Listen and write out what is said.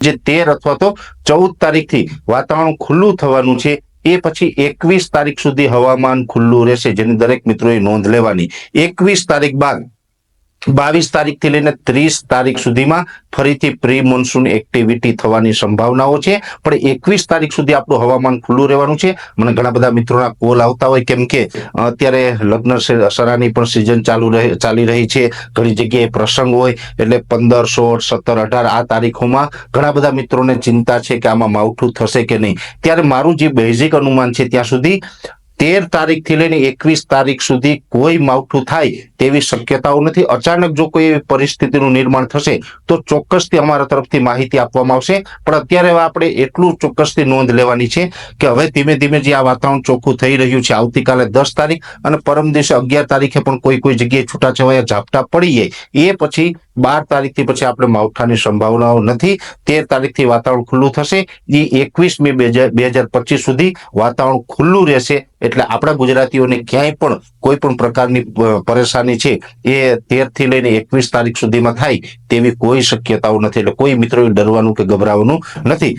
જે તેર અથવા તો ચૌદ તારીખથી વાતાવરણ ખુલ્લું થવાનું છે, એ પછી એકવીસ તારીખ સુધી હવામાન ખુલ્લું રહેશે, જેની દરેક મિત્રોએ નોંધ લેવાની. એકવીસ તારીખ બાદ બાવીસ તારીખથી લઈને ત્રીસ તારીખ સુધીમાં ફરીથી પ્રી મોન્સૂન એક્ટિવિટી થવાની સંભાવનાઓ છે. પણ એકવીસ તારીખ સુધી આપણું હવામાન ખુલ્લું રહેવાનું છે. મને ઘણા બધા મિત્રોના કોલ આવતા હોય કેમ કે, અત્યારે લગ્ન સરાની પણ સિઝન ચાલુ રહે, ચાલી રહી છે. ઘણી જગ્યાએ પ્રસંગ હોય, એટલે પંદર, સોળ, સત્તર, અઢાર આ તારીખોમાં ઘણા બધા મિત્રોને ચિંતા છે કે આમાં માવઠું થશે કે નહીં. ત્યારે મારું જે બેઝિક અનુમાન છે ત્યાં સુધી તેર તારીખથી લઈને એકવીસ તારીખ સુધી કોઈ માવઠું થાય તેવી શક્યતાઓ નથી. અચાનક જો કોઈ એવી પરિસ્થિતિનું નિર્માણ થશે, તો ચોક્કસથી અમારા તરફથી માહિતી આપવામાં આવશે. પણ અત્યારે આપણે એટલું ચોક્કસથી નોંધ લેવાની છે કે હવે ધીમે ધીમે જે આ વાતાવરણ ચોખ્ખું થઈ રહ્યું છે, આવતીકાલે દસ તારીખ અને પરમ દિવસે અગિયાર તારીખે પણ કોઈ કોઈ જગ્યાએ છૂટાછવાયા ઝાપટા પડી એ પછી બાર તારીખથી પછી આપણે માવઠાની સંભાવનાઓ નથી. તેર તારીખથી વાતાવરણ ખુલ્લું થશે. એ એકવીસ મે બે હજાર બે હજાર પચીસ સુધી વાતાવરણ ખુલ્લું રહેશે. એટલે આપણા ગુજરાતીઓને ક્યાંય પણ કોઈ પણ પ્રકારની પરેશાની છે, એ તેરથી લઈને એકવીસ તારીખ સુધીમાં થાય તેવી કોઈ શક્યતાઓ નથી. એટલે કોઈ મિત્રોએ ડરવાનું કે ગભરાવાનું નથી.